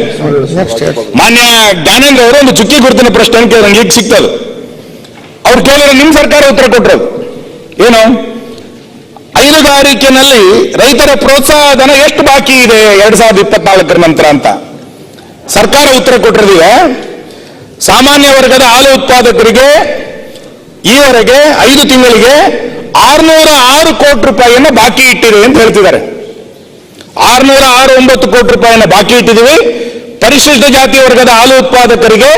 [SPEAKER 1] ಮಾನ್ಯ ಜ್ಞಾನೇಂದ್ರ ಅವರು ಒಂದು ಚುಕ್ಕಿ ಗುರುತಿನ ಪ್ರಶ್ನೆ ಕೇಳಿದಂಗೆ ಈಗ ಸಿಗ್ತದೆ ಅವ್ರು ಕೇಳಿದ್ರೆ ನಿಮ್ ಸರ್ಕಾರ ಉತ್ತರ ಕೊಟ್ಟರು ಏನು? ಹೈನುಗಾರಿಕೆನಲ್ಲಿ ರೈತರ ಪ್ರೋತ್ಸಾಹ ಧನ ಎಷ್ಟು ಬಾಕಿ ಇದೆ ಎರಡ್ ಸಾವಿರದ ಇಪ್ಪತ್ನಾಲ್ಕರ ನಂತರ ಅಂತ. ಸರ್ಕಾರ ಉತ್ತರ ಕೊಟ್ಟಿರೋದಿದೆ. ಸಾಮಾನ್ಯ ವರ್ಗದ ಹಾಲು ಉತ್ಪಾದಕರಿಗೆ ಈವರೆಗೆ ಐದು ತಿಂಗಳಿಗೆ ಆರ್ನೂರ ಆರು ಕೋಟಿ ರೂಪಾಯಿಯನ್ನು ಬಾಕಿ ಇಟ್ಟಿದೆ ಅಂತ ಹೇಳ್ತಿದ್ದಾರೆ. ಆರ್ನೂರ ಆರು ಒಂಬತ್ತು ಕೋಟಿ ರೂಪಾಯಿನ ಬಾಕಿ ಇಟ್ಟಿದ್ದೀವಿ. ಪರಿಶಿಷ್ಟ ಜಾತಿ ವರ್ಗದ ಹಾಲು ಉತ್ಪಾದಕರಿಗೆ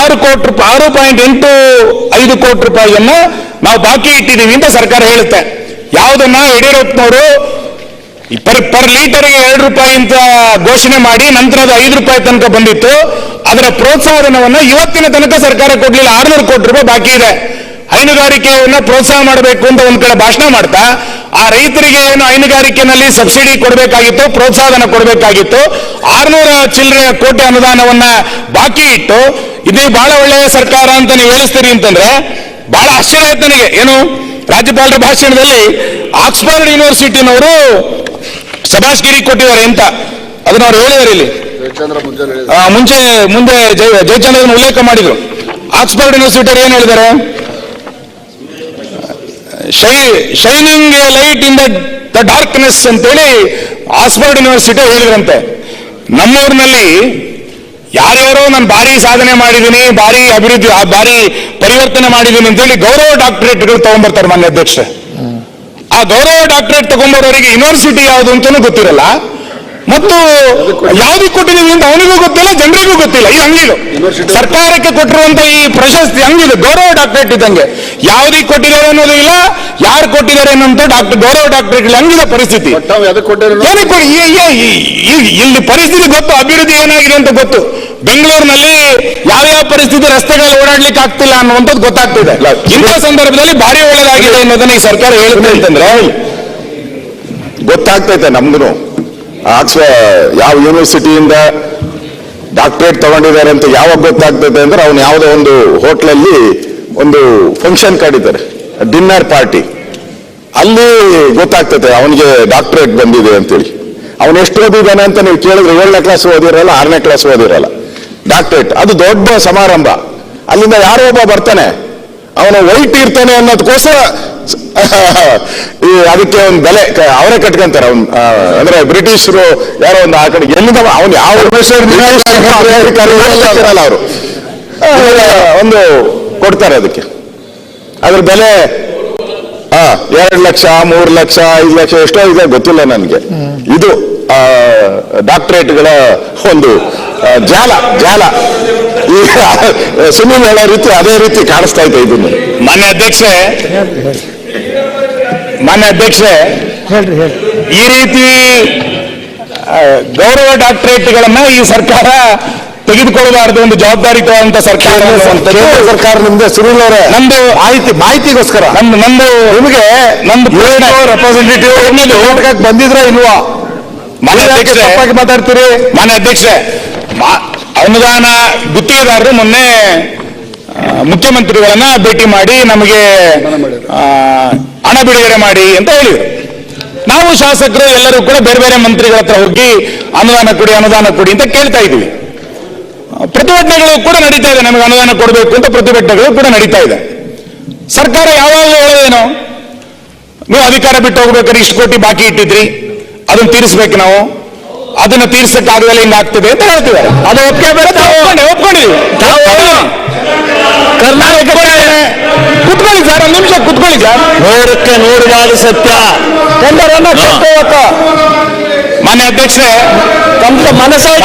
[SPEAKER 1] ಆರು ಕೋಟಿ ರೂಪಾಯಿ ಆರು ಪಾಯಿಂಟ್ ಎಂಟು ಐದು ಕೋಟಿ ರೂಪಾಯಿಯನ್ನು ನಾವು ಬಾಕಿ ಇಟ್ಟಿದ್ದೀವಿ ಅಂತ ಸರ್ಕಾರ ಹೇಳುತ್ತೆ. ಯಾವುದನ್ನ ಯಡಿಯೂರಪ್ಪನವರು ಪರ್ ಪರ್ ಲೀಟರ್ಗೆ ಎರಡು ರೂಪಾಯಿ ಅಂತ ಘೋಷಣೆ ಮಾಡಿ ನಂತರ ಅದು ಐದು ರೂಪಾಯಿ ತನಕ ಬಂದಿತ್ತು. ಅದರ ಪ್ರೋತ್ಸಾಹನವನ್ನು ಇವತ್ತಿನ ತನಕ ಸರ್ಕಾರ ಕೊಡ್ಲಿಲ್ಲ. ಆರ್ನೂರು ಕೋಟಿ ರೂಪಾಯಿ ಬಾಕಿ ಇದೆ. ಹೈನುಗಾರಿಕೆಯನ್ನ ಪ್ರೋತ್ಸಾಹ ಮಾಡಬೇಕು ಅಂತ ಒಂದು ಕಡೆ ಭಾಷಣ ಮಾಡ್ತಾ ಆ ರೈತರಿಗೆ ಏನು ಹೈನುಗಾರಿಕೆನಲ್ಲಿ ಸಬ್ಸಿಡಿ ಕೊಡಬೇಕಾಗಿತ್ತು ಪ್ರೋತ್ಸಾಹನ ಕೊಡಬೇಕಾಗಿತ್ತು ಆರ್ನೂರ ಚಿಲ್ಲರೆ ಕೋಟಿ ಅನುದಾನವನ್ನ ಬಾಕಿ ಇಟ್ಟು ಇದೇ ಬಹಳ ಒಳ್ಳೆಯ ಸರ್ಕಾರ ಅಂತ ನೀವು ಹೇಳಿಸ್ತೀರಿ ಅಂತಂದ್ರೆ ಬಹಳ ಆಶ್ಚರ್ಯ ಆಯ್ತು ನನಗೆ. ಏನು? ರಾಜ್ಯಪಾಲರ ಭಾಷಣದಲ್ಲಿ ಆಕ್ಸ್ಫರ್ಡ್ ಯೂನಿವರ್ಸಿಟಿನವರು ಶಬಾಷ್ಗಿರಿ ಕೊಟ್ಟಿದ್ದಾರೆ ಅಂತ. ಅದನ್ನ ಅವ್ರು ಹೇಳಿದ್ದಾರೆ ಇಲ್ಲಿ.
[SPEAKER 3] ಜಯಚಂದ್ರ.
[SPEAKER 1] ಮುಂಚೆ ಮುಂದೆ ಜಯ ಜಯಚಂದ್ರನ್ ಉಲ್ಲೇಖ ಮಾಡಿದ್ರು. ಆಕ್ಸ್ಫರ್ಡ್ ಯೂನಿವರ್ಸಿಟಿ ಏನ್ ಹೇಳಿದ್ದಾರೆ? ಶೈ, shining light in the darkness ಅಂತೇಳಿ ಆಕ್ಸ್ಫರ್ಡ್ ಯೂನಿವರ್ಸಿಟಿ ಹೇಳಿದ್ರಂತೆ. ನಮ್ಮೂರಿನಲ್ಲಿ ಯಾರ್ಯಾರೋ ನಾನು ಭಾರಿ ಸಾಧನೆ ಮಾಡಿದ್ದೀನಿ, ಭಾರಿ ಅಭಿವೃದ್ಧಿ ಭಾರಿ ಪರಿವರ್ತನೆ ಮಾಡಿದ್ದೀನಿ ಅಂತೇಳಿ ಗೌರವ ಡಾಕ್ಟರೇಟ್ಗಳು ತಗೊಂಡ್ಬರ್ತಾರೆ ಮಾನ್ಯ ಅಧ್ಯಕ್ಷ ಆ ಗೌರವ ಡಾಕ್ಟರೇಟ್ ತಗೊಂಡ್ಬರೋರಿಗೆ ಯೂನಿವರ್ಸಿಟಿ ಯಾವುದು ಅಂತಲೂ ಗೊತ್ತಿರಲ್ಲ. ಮತ್ತು ಯಾವ್ದಕ್ಕೆ ಕೊಟ್ಟಿದ್ದೀವಿ ಅಂತ ಅವನಿಗೂ ಗೊತ್ತಿಲ್ಲ ಜನರಿಗೂ ಗೊತ್ತಿಲ್ಲ. ಈ ಹಂಗಿದು. ಸರ್ಕಾರಕ್ಕೆ ಕೊಟ್ಟಿರುವಂತ ಈ ಪ್ರಶಸ್ತಿ ಹಂಗಿದು. ಗೌರವ ಡಾಕ್ಟರೇಟ್ ಇದ್ದಂಗೆ. ಯಾವ್ದಕ್ಕೆ ಕೊಟ್ಟಿದ್ದಾರೆ ಅನ್ನೋದು ಇಲ್ಲ ಯಾರು ಕೊಟ್ಟಿದ್ದಾರೆ ಅನ್ನೋಂತ ಡಾಕ್ಟರ್ ಗೌರವ ಡಾಕ್ಟರೇಟ್ ಹಂಗಿದೆ ಪರಿಸ್ಥಿತಿ. ಇಲ್ಲಿ ಪರಿಸ್ಥಿತಿ ಗೊತ್ತು ಅಭಿವೃದ್ಧಿ ಏನಾಗಿದೆ ಅಂತ ಗೊತ್ತು. ಬೆಂಗಳೂರಿನಲ್ಲಿ ಯಾವ್ಯಾವ ಪರಿಸ್ಥಿತಿ ರಸ್ತೆಗಳಲ್ಲಿ ಓಡಾಡ್ಲಿಕ್ಕೆ ಆಗ್ತಿಲ್ಲ ಅನ್ನುವಂಥದ್ದು ಗೊತ್ತಾಗ್ತಿದೆ. ಇಂಥ ಸಂದರ್ಭದಲ್ಲಿ ಭಾರಿ ಒಳ್ಳೆದಾಗಿದೆ ಅನ್ನೋದನ್ನ ಈ ಸರ್ಕಾರ ಹೇಳುತ್ತೆ ಅಂತಂದ್ರೆ
[SPEAKER 4] ಗೊತ್ತಾಗ್ತೈತೆ ನಮ್ದು ಆಕ್ಸ್ಫ ಯಾವ ಯೂನಿವರ್ಸಿಟಿಯಿಂದ ಡಾಕ್ಟರೇಟ್ ತಗೊಂಡಿದ್ದಾರೆ ಅಂತ ಯಾವಾಗ ಗೊತ್ತಾಗ್ತದೆ ಅಂದ್ರೆ ಅವ್ನು ಯಾವುದೋ ಒಂದು ಹೋಟ್ಲಲ್ಲಿ ಒಂದು ಫಂಕ್ಷನ್ ಕಡಿತಾರೆ ಡಿನ್ನರ್ ಪಾರ್ಟಿ ಅಲ್ಲಿ ಗೊತ್ತಾಗ್ತದೆ ಅವನಿಗೆ ಡಾಕ್ಟರೇಟ್ ಬಂದಿದೆ ಅಂತೇಳಿ. ಅವನು ಎಷ್ಟು ಓದಿದ್ದಾನೆ ಅಂತ ನೀವು ಕೇಳಿದ್ರೆ ಏಳನೇ ಕ್ಲಾಸ್ ಓದಿರಲ್ಲ, ಆರನೇ ಕ್ಲಾಸ್ ಓದಿರಲ್ಲ. ಡಾಕ್ಟರೇಟ್ ಅದು ದೊಡ್ಡ ಸಮಾರಂಭ. ಅಲ್ಲಿಂದ ಯಾರೋ ಒಬ್ಬ ಬರ್ತಾನೆ. ಅವನು ವೈಟ್ ಇರ್ತಾನೆ ಅನ್ನೋದಕ್ಕೋಸ್ಕರ ಅದಕ್ಕೆ ಒಂದು ಬೆಲೆ ಕ- ಅವರೇ ಕಟ್ಕೊಂತಾರೆ ಅವ್ನು ಅಂದ್ರೆ ಬ್ರಿಟಿಷರು ಯಾರೋ ಒಂದು ಆ ಕಡೆ ಎಲ್ಲಿಂದ ಅವನು ಯಾವ ಇರಲ್ಲ ಅವರು. ಒಂದು ಕೊಡ್ತಾರೆ ಅದಕ್ಕೆ. ಅದ್ರ ಬೆಲೆ ಹಾ ಎರಡು ಲಕ್ಷ ಮೂರು ಲಕ್ಷ ಐದು ಲಕ್ಷ ಎಷ್ಟೋ ಇದೆ ಗೊತ್ತಿಲ್ಲ ನನಗೆ. ಇದು ಆ, ಡಾಕ್ಟರೇಟ್ಗಳ ಒಂದು ಜಾಲ ಜಾಲ. ಈಗ ಸುನಿಲ್ ಹೇಳೋ ರೀತಿ ಅದೇ ರೀತಿ ಕಾಣಿಸ್ತಾ ಇದೆ ಇದನ್ನು.
[SPEAKER 1] ಮಾನ್ಯ ಅಧ್ಯಕ್ಷೆ ಮಾನ್ಯ ಅಧ್ಯಕ್ಷೆ ಈ ರೀತಿ ಗೌರವ ಡಾಕ್ಟರೇಟ್ಗಳನ್ನ ಈ ಸರ್ಕಾರ ತೆಗೆದುಕೊಳ್ಳಬಾರದು ಒಂದು ಜವಾಬ್ದಾರಿಯುತವಾದಂತ ಸರ್ಕಾರ
[SPEAKER 4] ಸರ್ಕಾರ ಸರ್ಕಾರದಿಂದ ಸುನಿಲ್ ಅವರೇ.
[SPEAKER 1] ನಮ್ದು
[SPEAKER 4] ಮಾಹಿತಿ ಮಾಹಿತಿಗೋಸ್ಕರ.
[SPEAKER 1] ನಂದು ನಮ್ದು
[SPEAKER 4] ನಿಮಗೆ
[SPEAKER 1] ನಮ್ದು ರೆಪ್ರೆಸೆಂಟೇಟಿವ್
[SPEAKER 4] ರೆಪ್ರೆಸೆಂಟೇಟಿವ್ ಬಂದಿದ್ರ ಇಲ್ವಾ?
[SPEAKER 1] ಮಾನ್ಯ ಅಧ್ಯಕ್ಷೆ
[SPEAKER 4] ಮಾತಾಡ್ತೀರಿ?
[SPEAKER 1] ಮಾನ್ಯ ಅಧ್ಯಕ್ಷೆ ಮಾ- ಅನುದಾನ ಗುತ್ತಿಗೆದಾರರು ಮೊನ್ನೆ ಮುಖ್ಯಮಂತ್ರಿಗಳನ್ನ ಭೇಟಿ ಮಾಡಿ ನಮಗೆ ಆ, ಹಣ ಬಿಡುಗಡೆ ಮಾಡಿ ಅಂತ ಹೇಳಿದರು. ನಾವು ಶಾಸಕರು ಎಲ್ಲರೂ ಕೂಡ ಬೇರೆ ಬೇರೆ ಮಂತ್ರಿಗಳ ಹತ್ರ ಹೋಗಿ ಅನುದಾನ ಕೊಡಿ ಅನುದಾನ ಕೊಡಿ ಅಂತ ಕೇಳ್ತಾ ಇದ್ವಿ ಪ್ರತಿಭಟನೆಗಳು ಕೂಡ ನಡೀತಾ ಇದೆ ನಮಗೆ ಅನುದಾನ ಕೊಡಬೇಕು ಅಂತ ಪ್ರತಿಭಟನೆಗಳು ಕೂಡ ನಡೀತಾ ಇದೆ. ಸರ್ಕಾರ ಯಾವಾಗಲೂ ಹೇಳೋದೇನು? ನೀವು ಅಧಿಕಾರ ಬಿಟ್ಟು ಹೋಗ್ಬೇಕಾದ್ರೆ ಇಷ್ಟು ಕೋಟಿ ಬಾಕಿ ಇಟ್ಟಿದ್ರಿ ಅದನ್ನ ತೀರಿಸ್ಬೇಕು ನಾವು. ಅದನ್ನ ತೀರ್ಸಕ್ಕಾಗದಲ್ಲ ಹಿಂಗಾಗ್ತದೆ ಅಂತ ಹೇಳ್ತಿದ್ದಾರೆ. ಅದು ಒಪ್ಪಿಗೆ ಬೇಡ ಒಪ್ಕೊಂಡಿದ್ದೀವಿ. ಒಪ್ಕೊಂಡಿದ್ದೇನೆ. ಕುತ್ಕೊಳ್ಳಿ ಸರ್ ಒಂದು ನಿಮಿಷ ಕುತ್ಕೊಳ್ಳಿ ಸರ್.
[SPEAKER 2] ನೋಡಕ್ಕೆ ನೋಡಬಾದ ಸತ್ಯ. ಟೆಂಡರನ್ನ ಕಟ್ಟುವತ್ತ
[SPEAKER 1] ಮಾನ್ಯ ಅಧ್ಯಕ್ಷರೇ
[SPEAKER 2] ತಮ್ಮ ಮನಸ್ಸಾಗಿ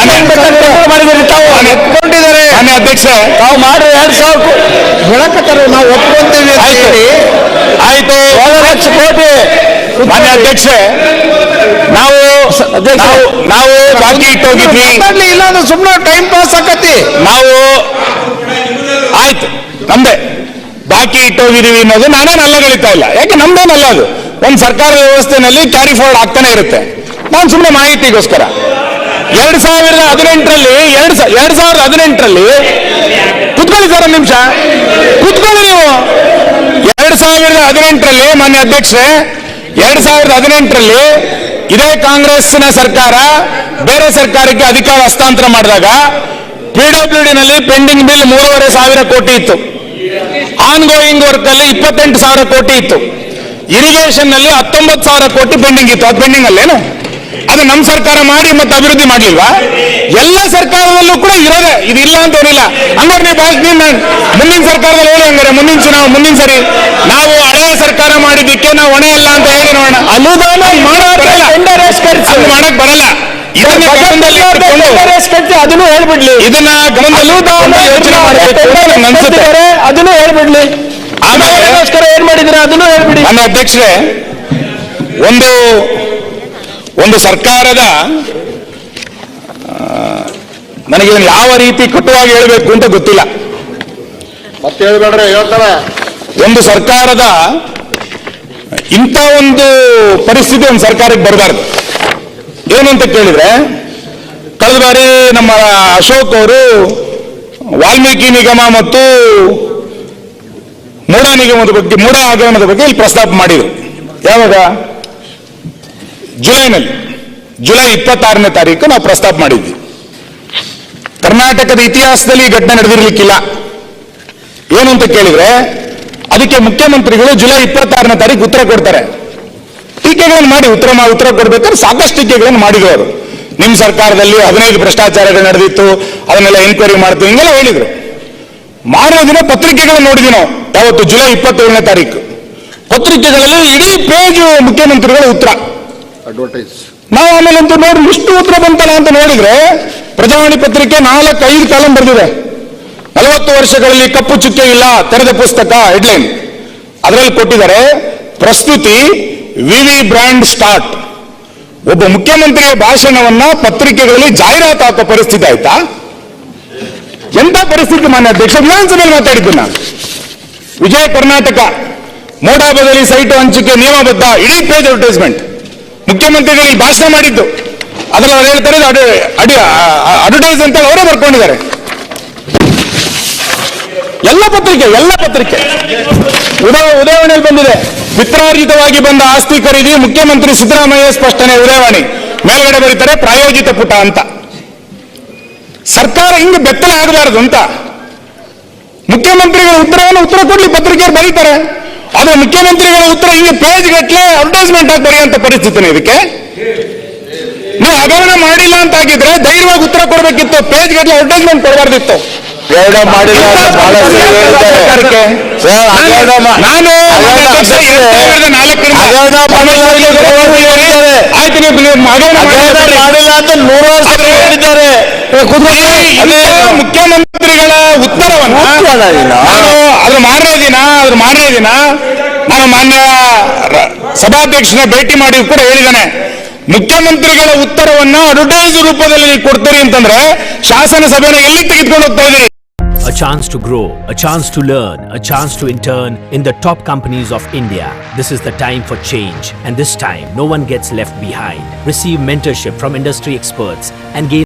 [SPEAKER 2] ಮಾಡಿದ್ರಿ ತಾವು ಒಪ್ಕೊಂಡಿದ್ದಾರೆ
[SPEAKER 1] ಮಾನ್ಯ ಅಧ್ಯಕ್ಷರೇ.
[SPEAKER 2] ತಾವು ಮಾಡಿ ಎರಡ್ ಸಾವಿರ ಹೇಳಕತ್ತಾರೆ ನಾವು ಒಪ್ಕೊಂತೀವಿ
[SPEAKER 1] ಆಯ್ತು.
[SPEAKER 2] ಏಳು ಲಕ್ಷ ಕೋಟಿ
[SPEAKER 1] ಮಾನ್ಯ ಅಧ್ಯಕ್ಷರೇ ನಾವು ನಾವು ನಾವು ಬಾಕಿ ಇಟ್ಟೋಗಿದ್ವಿ
[SPEAKER 2] ಇಲ್ಲ ಅಂದ್ರೆ ಸುಮ್ಮನೆ ಟೈಮ್ ಪಾಸ್ ಆಕತಿ
[SPEAKER 1] ನಾವು ಆಯ್ತು. ನಮ್ದೇ ಬಾಕಿ ಇಟ್ಟೋಗಿದೀವಿ ಅನ್ನೋದು ನಾನೇನು ಅಲ್ಲಗಳಿತಾ ಇಲ್ಲ. ಯಾಕೆ ನಮ್ದೇನಲ್ಲ ಅದು? ಒಂದು ಸರ್ಕಾರದ ವ್ಯವಸ್ಥೆನಲ್ಲಿ ಕ್ಯಾರಿ ಫಾರ್ವರ್ಡ್ ಆಗ್ತಾನೆ ಇರುತ್ತೆ. ನಾನು ಸುಮ್ಮನೆ ಮಾಹಿತಿಗೋಸ್ಕರ. ಎರಡ್ ಸಾವಿರದ ಹದಿನೆಂಟರಲ್ಲಿ, ಎರಡ್ ಎರಡ್ ಸಾವಿರದ ಹದಿನೆಂಟರಲ್ಲಿ ಕುತ್ಕೊಳ್ಳಿ ಸರ್ ಒಂದು ನಿಮಿಷ? ಕುತ್ಕೊಳ್ಳಿ ನೀವು. ಎರಡ್ ಸಾವಿರದ ಹದಿನೆಂಟರಲ್ಲಿ, ಮಾನ್ಯ ಅಧ್ಯಕ್ಷೆ ಎರಡ್ ಸಾವಿರದ ಹದಿನೆಂಟರಲ್ಲಿ ಇದೇ ಕಾಂಗ್ರೆಸ್ನ ಸರ್ಕಾರ ಬೇರೆ ಸರ್ಕಾರಕ್ಕೆ ಅಧಿಕಾರ ಹಸ್ತಾಂತರ ಮಾಡಿದಾಗ ಪಿಡಬ್ಲ್ಯೂ ನಲ್ಲಿ ಪೆಂಡಿಂಗ್ ಬಿಲ್ ಮೂರುವರೆ ಸಾವಿರ ಕೋಟಿ ಇತ್ತು. ಆನ್ ಗೋಯಿಂಗ್ ವರ್ಕ್ ಅಲ್ಲಿ ಇಪ್ಪತ್ತೆಂಟು ಸಾವಿರ ಕೋಟಿ ಇತ್ತು. ಇರಿಗೇಷನ್ನಲ್ಲಿ ಹತ್ತೊಂಬತ್ತು ಸಾವಿರ ಕೋಟಿ ಪೆಂಡಿಂಗ್ ಇತ್ತು. ಅದು ಪೆಂಡಿಂಗ್ ಅಲ್ಲೇನು ಅದು ನಮ್ಮ ಸರ್ಕಾರ ಮಾಡಿ ಮತ್ತೆ ಅಭಿವೃದ್ಧಿ ಮಾಡ್ಲಿಲ್ವಾ ಎಲ್ಲ ಸರ್ಕಾರದಲ್ಲೂ ಕೂಡ ಇರೋದೆ. ಇದು ಇಲ್ಲ ಅಂತ ಏನಿಲ್ಲ. ಹಂಗಾರೆ ನೀವು ಬಾಸ್ ನೀನ್ ನಾನ್- ಮುಂದಿನ ಸರ್ಕಾರದಲ್ಲಿ ಹೇಳಿ ಹಂಗಾರೆ. ಮುಂದಿನ ನಾವು ಮುಂದಿನ ಸರಿ. ನಾವು ಹಳೆಯ ಸರ್ಕಾರ ಮಾಡಿದ್ದಕ್ಕೆ ನಾವು ಹೊಣೆ ಅಲ್ಲ ಅಂತ ಹೇಳಿ ನೋಡೋಣ. ಅನುದಾನ ಮಾಡಕ್ ಬರಲ್ಲ.
[SPEAKER 2] ಅದನ್ನು ಹೇಳ್ಬಿಡ್ಲಿ.
[SPEAKER 1] ಇದನ್ನ ಗಮನದಲ್ಲಿ ಯೋಚನೆ ಮಾಡಬೇಕು ಅನ್ಸುತ್ತೆ
[SPEAKER 2] ಅದನ್ನು ಹೇಳ್ಬಿಡ್ಲಿ.
[SPEAKER 1] ಆಮೇಲೆ
[SPEAKER 2] ಏನ್ ಮಾಡಿದ್ರೆ ಅದನ್ನು ಹೇಳ್ಬಿಡಿ.
[SPEAKER 1] ನನ್ನ ಅಧ್ಯಕ್ಷರೇ ಒಂದು ಒಂದು ಸರ್ಕಾರದ ನನಗೆ ಇದನ್ನ ಯಾವ ರೀತಿ ಕಟುವಾಗಿ ಹೇಳಬೇಕು ಅಂತ ಗೊತ್ತಿಲ್ಲ.
[SPEAKER 3] ಮತ್ತೆ ಹೇಳ್ಬೇಡ್ರೆ ಹೇಳ್ತಾರೆ.
[SPEAKER 1] ಒಂದು ಸರ್ಕಾರದ ಇಂಥ ಒಂದು ಪರಿಸ್ಥಿತಿ ಒಂದು ಸರ್ಕಾರಕ್ಕೆ ಬರಬಾರ್ದು. ಏನು ಅಂತ ಕೇಳಿದ್ರೆ, ಕಳೆದ ಬಾರಿ ನಮ್ಮ ಅಶೋಕ್ ಅವರು ವಾಲ್ಮೀಕಿ ನಿಗಮ ಮತ್ತು ಮೂಢ ನಿಗಮದ ಬಗ್ಗೆ, ಮೂಢ ಆಗಮನದ ಬಗ್ಗೆ ಇಲ್ಲಿ ಪ್ರಸ್ತಾಪ ಮಾಡಿದರು. ಯಾವಾಗ? ಜುಲೈನಲ್ಲಿ. ಜುಲೈ ಇಪ್ಪತ್ತಾರನೇ ತಾರೀಕು ನಾವು ಪ್ರಸ್ತಾಪ ಮಾಡಿದ್ವಿ. ಕರ್ನಾಟಕದ ಇತಿಹಾಸದಲ್ಲಿ ಈ ಘಟನೆ ನಡೆದಿರ್ಲಿಕ್ಕಿಲ್ಲ. ಏನು ಅಂತ ಕೇಳಿದ್ರೆ, ಅದಕ್ಕೆ ಮುಖ್ಯಮಂತ್ರಿಗಳು ಜುಲೈ ಇಪ್ಪತ್ತಾರನೇ ತಾರೀಕು ಉತ್ತರ ಕೊಡ್ತಾರೆ. ಟೀಕೆಗಳನ್ನು ಮಾಡಿ ಉತ್ತರ ಉತ್ತರ ಕೊಡ್ಬೇಕಾದ್ರೆ ಸಾಕಷ್ಟು ಟೀಕೆಗಳನ್ನು ಮಾಡಿದ್ರು ಅವರು. ನಿಮ್ಮ ಸರ್ಕಾರದಲ್ಲಿ ಹದಿನೈದು ಭ್ರಷ್ಟಾಚಾರಗಳು ನಡೆದಿತ್ತು ಅದನ್ನೆಲ್ಲ ಎನ್ಕ್ವೈರಿ ಮಾಡ್ತೀವಿ ಹಿಂಗೆಲ್ಲ ಹೇಳಿದ್ರು. ಮಾರನೇ ದಿನ ಪತ್ರಿಕೆಗಳನ್ನು ನೋಡಿದ್ವಿ ನಾವು. ಯಾವತ್ತು? ಜುಲೈ ಇಪ್ಪತ್ತೇಳನೇ ತಾರೀಕು. ಪತ್ರಿಕೆಗಳಲ್ಲಿ ಇಡೀ ಪೇಜ್ ಮುಖ್ಯಮಂತ್ರಿಗಳ ಉತ್ತರ.
[SPEAKER 3] ಅಡ್ವರ್ಟೈಸ್
[SPEAKER 1] ನಾವು ಆಮೇಲೆ ಅಂತ ನೋಡಿ ಇಷ್ಟು ಉತ್ತರ ಬಂತಲ್ಲ ಅಂತ ನೋಡಿದ್ರೆ ಪ್ರಜಾವಾಣಿ ಪತ್ರಿಕೆ ನಾಲ್ಕು ಐದು ಕಾಲಂ ಬರೆದಿದೆ. ನಲವತ್ತು ವರ್ಷಗಳಲ್ಲಿ ಕಪ್ಪು ಚುಕ್ಕೆ ಇಲ್ಲ ತೆರೆದ ಪುಸ್ತಕ ಹೆಡ್ಲೈನ್ ಅದರಲ್ಲಿ ಕೊಟ್ಟಿದ್ದಾರೆ ಪ್ರಸ್ತುತಿ ವಿವಿ ಬ್ರ್ಯಾಂಡ್ ಸ್ಟಾರ್ಟ್. ಒಬ್ಬ ಮುಖ್ಯಮಂತ್ರಿಯ ಭಾಷಣವನ್ನ ಪತ್ರಿಕೆಗಳಲ್ಲಿ ಜಾಹೀರಾತು ಹಾಕೋ ಪರಿಸ್ಥಿತಿ ಆಯ್ತಾ? ಎಂತ ಪರಿಸ್ಥಿತಿ ಮಾನ್ಯ ಅಧ್ಯಕ್ಷ? ವಿಧಾನಸಭೆಯಲ್ಲಿ ಮಾತಾಡಿದ್ದು ನಾನು. ವಿಜಯ ಕರ್ನಾಟಕ, ಮೋಡಾ ಬದಲಿ ಸೈಟು ಹಂಚಿಕೆ, ನಿಯಮಬದ್ಧ, ಇಡೀ ಪೇಜ್ ಅಡ್ವರ್ಟೈಸ್ಮೆಂಟ್ ಮುಖ್ಯಮಂತ್ರಿಗಳಿಗೆ ಭಾಷಣ ಮಾಡಿದ್ದು. ಅದರಲ್ಲಿ ಅವ್ರು ಹೇಳ್ತಾರೆ ಅಡ್ವರ್ಟೈಸ್ ಅಂತ ಅವರೇ ಬರ್ಕೊಂಡಿದ್ದಾರೆ. ಎಲ್ಲ ಪತ್ರಿಕೆ ಎಲ್ಲ ಪತ್ರಿಕೆ. ಉದಯ ಉದಾಹರಣೆಯಲ್ಲಿ ಬಂದಿದೆ. ಪಿತ್ರಾರ್ಜಿತವಾಗಿ ಬಂದ ಆಸ್ತಿ ಖರೀದಿ ಮುಖ್ಯಮಂತ್ರಿ ಸಿದ್ದರಾಮಯ್ಯ ಸ್ಪಷ್ಟನೆ ಉದಯವಾಣಿ ಮೇಲ್ಗಡೆ ಬರೀತಾರೆ, ಪ್ರಾಯೋಜಿತ ಪುಟ ಅಂತ. ಸರ್ಕಾರ ಹಿಂಗೆ ಬೆತ್ತಲೆ ಆಗಬಾರದು ಅಂತ. ಮುಖ್ಯಮಂತ್ರಿಗಳ ಉತ್ತರವನ್ನು ಉತ್ತರ ಕೊಡ್ಲಿ, ಪತ್ರಿಕೆಯವರು ಬರೀತಾರೆ. ಆದ್ರೆ ಮುಖ್ಯಮಂತ್ರಿಗಳ ಉತ್ತರ ಹಿಂಗೆ ಪೇಜ್ ಗಟ್ಟಲೆ ಅಡ್ವರ್ಟೈಸ್ಮೆಂಟ್ ಆಗಿ ಬರೆಯುವಂತ ಪರಿಸ್ಥಿತಿ ಇದಕ್ಕೆ? ನೀವು ಹಗರಣ ಮಾಡಿಲ್ಲ ಅಂತ ಆಗಿದ್ರೆ ಧೈರ್ಯವಾಗಿ ಉತ್ತರ ಕೊಡಬೇಕಿತ್ತು ಪೇಜ್ ಗಟ್ಟಲೆ ಅಡ್ವರ್ಟೈಸ್ಮೆಂಟ್ ಕೊಡಬಾರ್ದಿತ್ತು.
[SPEAKER 4] ಹಗರಣ ಮಾಡಿಲ್ಲ ಅಂತ ಬಹಳ. ಸರ್, ಮಾ-
[SPEAKER 1] ನಾನು ಸಾವಿರದ ನಾಲ್ಕರಿಂದ
[SPEAKER 4] ಮಾಡಿಲ್ಲ ಅಂತ ನೂರಾರು.
[SPEAKER 1] ಆಯ್ತು ನೀವು ಹಗರಣ ಮಾಡಿಲ್ಲ
[SPEAKER 4] ಮಾಡಿಲ್ಲ ಅಂತ ನೂರಾರು ಸಲ ಹೇಳಿದ್ದಾರೆ.
[SPEAKER 1] ಮುಖ್ಯಮಂತ್ರಿಗಳ ಉತ್ತರವನ್ನು
[SPEAKER 4] ಉತ್ತರ ಇಲ್ಲ.
[SPEAKER 1] ನಾನು ಅದ್ರ ಮಾರನೇ ದಿನ ಅದ್ರ ಮಾರನೇ ದಿನ ನಾನು ಮಾನ್ಯ ರ- ಸಭಾಧ್ಯಕ್ಷನ ಭೇಟಿ ಮಾಡಿ ಕೂಡ ಹೇಳಿದ್ದಾನೆ. ಮುಖ್ಯಮಂತ್ರಿಗಳ ಉತ್ತರವನ್ನ ಅಡ್ವರ್ಟೈಸ್ ರೂಪದಲ್ಲಿ ನೀವು ಕೊಡ್ತೀರಿ ಅಂತಂದ್ರೆ ಶಾಸನ ಸಭೆನ ಎಲ್ಲಿ ತೆಗೆದುಕೊಂಡು ಹೋಗ್ತಾ ಇದ್ದೀರಿ?
[SPEAKER 5] A chance to grow, a chance to learn, a chance to intern in the top companies of India. This is the time for change, and this time no one gets left behind. Receive mentorship from industry experts and gain